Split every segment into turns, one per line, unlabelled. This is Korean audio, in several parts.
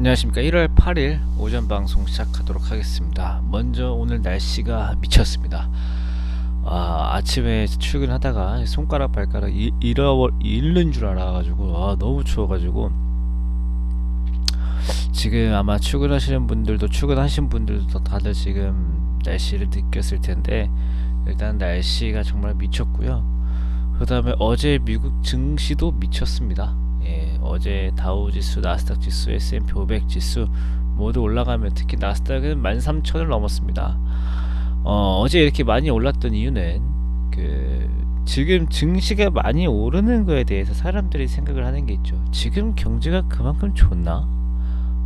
안녕하십니까. 1월 8일 오전 방송 시작하도록 하겠습니다. 먼저 오늘 날씨가 미쳤습니다. 아, 아침에 출근하다가 손가락 발가락 이- 잃어 잃는 줄 알아가지고 아, 너무 추워가지고. 지금 아마 출근하시는 분들도 출근하신 분들도 다들 지금 날씨를 느꼈을 텐데 일단 날씨가 정말 미쳤고요. 그 다음에 어제 미국 증시도 미쳤습니다 예, 어제 다우 지수, 나스닥 지수, S&P 500 지수 모두 올라가면 특히 나스닥은 13,000을 넘었습니다. 어, 어제 이렇게 많이 올랐던 이유는 그 지금 증시가 많이 오르는 거에 대해서 사람들이 생각을 하는 게 있죠. 지금 경제가 그만큼 좋나?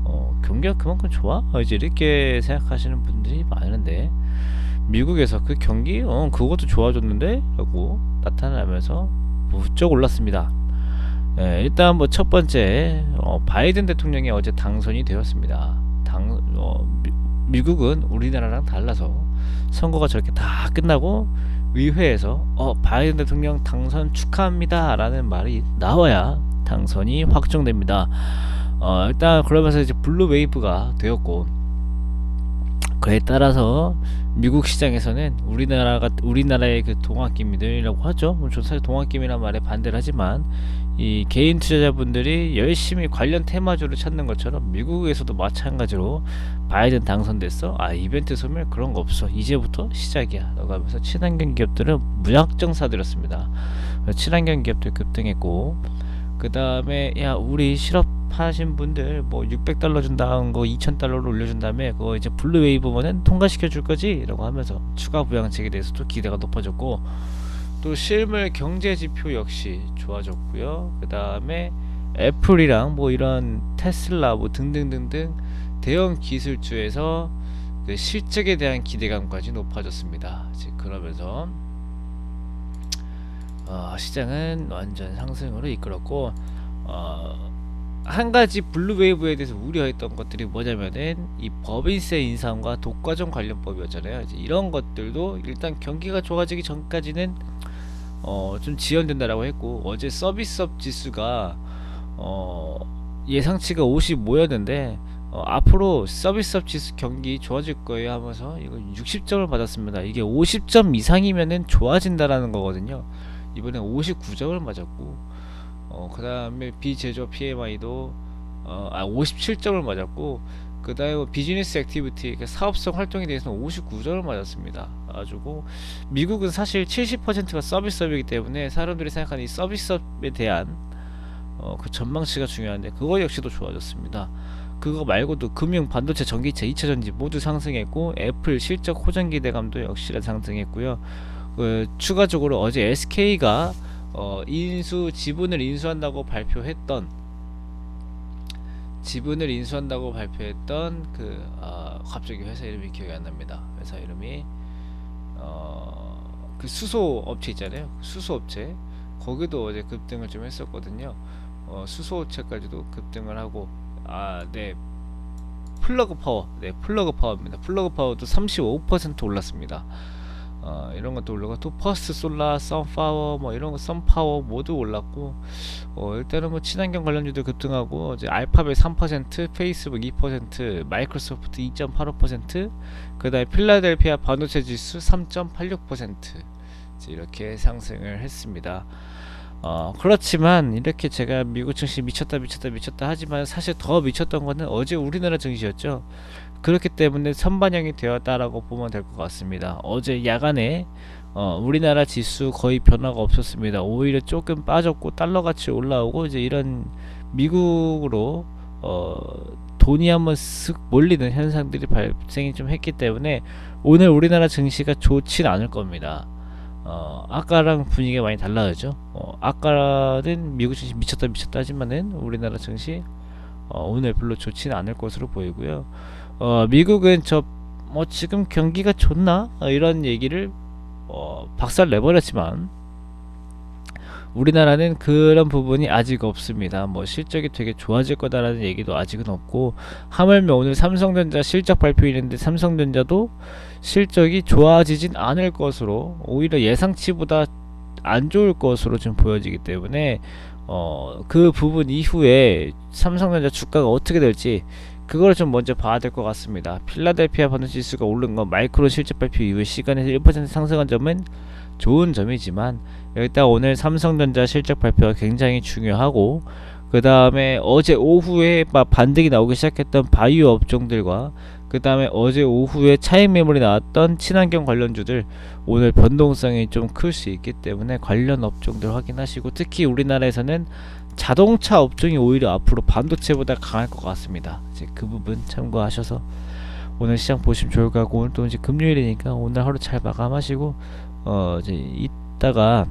어, 경기가 그만큼 좋아? 어, 이제 이렇게 생각하시는 분들이 많은데 미국에서 그 경기 어 그것도 좋아졌는데 라고 나타나면서 부쩍 올랐습니다. 예, 일단 뭐 첫 번째 어, 바이든 대통령이 어제 당선이 되었습니다. 당 어, 미, 미국은 우리나라랑 달라서 선거가 저렇게 다 끝나고 의회에서 어 바이든 대통령 당선 축하합니다라는 말이 나와야 당선이 확정됩니다. 어 일단 그러면서 이제 블루 웨이브가 되었고 그에 따라서 미국 시장에서는 우리나라가 우리나라의 그 동학개미들이라고 하죠. 뭐 저는 사실 동학개미란 말에 반대를 하지만 이 개인 투자자분들이 열심히 관련 테마주를 찾는 것처럼 미국에서도 마찬가지로 바이든 당선됐어. 아 이벤트 소멸 그런 거 없어. 이제부터 시작이야. 라고 하면서 친환경 기업들은 무작정 사들였습니다. 친환경 기업들 급등했고 그 다음에 야 우리 실업 하신 분들 뭐 600달러 준다는 거 2000달러로 올려준 다음에 그거 이제 블루웨이브면은 통과시켜 줄 거지? 라고 하면서 추가 부양책에 대해서도 기대가 높아졌고 또 실물 경제 지표 역시 좋아졌고요. 그 다음에 애플이랑 뭐 이런 테슬라 뭐 등등등등 대형 기술주에서 그 실적에 대한 기대감까지 높아졌습니다. 그러면서 어, 시장은 완전 상승으로 이끌었고 어, 한 가지 블루웨이브에 대해서 우려했던 것들이 뭐냐면은 이 법인세 인상과 독과점 관련법이었잖아요. 이제 이런 것들도 일단 경기가 좋아지기 전까지는 어, 좀 지연된다라고 했고 어제 서비스업 지수가 어, 예상치가 55였는데 어, 앞으로 서비스업 지수 경기 좋아질 거예요 하면서 이거 60점을 받았습니다. 이게 50점 이상이면은 좋아진다라는 거거든요. 이번에 59점을 맞았고 어, 그 다음에 비제조업 PMI도 어, 아 57점을 맞았고 그 다음에 비즈니스 액티비티 그러니까 사업성 활동에 대해서는 59점을 맞았습니다. 가지고 미국은 사실 70%가 서비스업이기 때문에 사람들이 생각하는 이 서비스업에 대한 어, 그 전망치가 중요한데 그거 역시도 좋아졌습니다. 그거 말고도 금융, 반도체, 전기차, 2차 전지 모두 상승했고 애플 실적 호전 기대감도 역시나 상승했고요. 그 추가적으로 어제 SK가 어, 인수 지분을 인수한다고 발표했던 지분을 인수한다고 발표했던 그 아, 갑자기 회사 이름이 기억이 안 납니다. 회사 이름이 어, 그 수소 업체 있잖아요. 수소 업체 거기도 어제 급등을 좀 했었거든요. 어, 수소 업체까지도 급등을 하고 아, 네. 플러그 파워. 네, 플러그 파워입니다. 플러그 파워도 35% 올랐습니다. 어, 이런 것도 올라가 또 퍼스트 솔라, 썬파워 뭐 이런 거 썬파워 모두 올랐고 어, 일단은 뭐 친환경 관련주도 급등하고 이제 알파벳 3%, 페이스북 2%, 마이크로소프트 2.85%, 그다음에 필라델피아 반도체 지수 3.86% 이제 이렇게 상승을 했습니다. 어, 그렇지만 이렇게 제가 미국 증시 미쳤다 미쳤다 미쳤다 하지만 사실 더 미쳤던 거는 어제 우리나라 증시였죠. 그렇기 때문에 선반영이 되었다라고 보면 될 것 같습니다. 어제 야간에 어, 우리나라 지수 거의 변화가 없었습니다. 오히려 조금 빠졌고 달러 같이 올라오고 이제 이런 미국으로 어, 돈이 한번 쓱 몰리는 현상들이 발생이 좀 했기 때문에 오늘 우리나라 증시가 좋진 않을 겁니다. 어, 아까랑 분위기가 많이 달라졌죠. 어, 아까는 미국 증시 미쳤다 미쳤다 하지만은 우리나라 증시 어, 오늘 별로 좋지는 않을 것으로 보이고요. 어, 미국은 저 뭐 지금 경기가 좋나 어, 이런 얘기를 어, 박살 내버렸지만 우리나라는 그런 부분이 아직 없습니다. 뭐 실적이 되게 좋아질 거다라는 얘기도 아직은 없고 하물며 오늘 삼성전자 실적 발표 있는데 삼성전자도 실적이 좋아지진 않을 것으로 오히려 예상치보다 안 좋을 것으로 좀 보여지기 때문에 어, 그 부분 이후에 삼성전자 주가가 어떻게 될지 그걸 좀 먼저 봐야 될 것 같습니다. 필라델피아 반도 지수가 오른 건 마이크로 실적 발표 이후에 시간에서 1% 상승한 점은 좋은 점이지만 일단 오늘 삼성전자 실적 발표가 굉장히 중요하고 그 다음에 어제 오후에 막 반등이 나오기 시작했던 바이오 업종들과 그 다음에 어제 오후에 차익 매물이 나왔던 친환경 관련주들 오늘 변동성이 좀 클 수 있기 때문에 관련 업종들 확인하시고 특히 우리나라에서는 자동차 업종이 오히려 앞으로 반도체보다 강할 것 같습니다. 이제 그 부분 참고하셔서 오늘 시장 보시면 좋을 것 같고 오늘 또 이제 금요일이니까 오늘 하루 잘 마감하시고 어 이제 이따가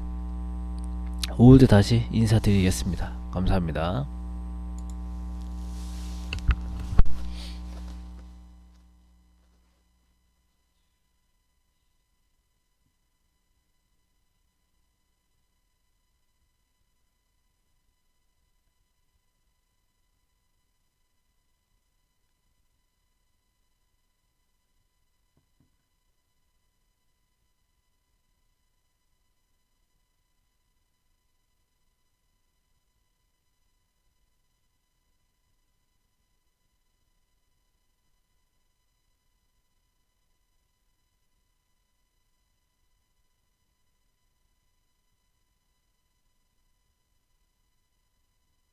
오후에 다시 인사드리겠습니다. 감사합니다.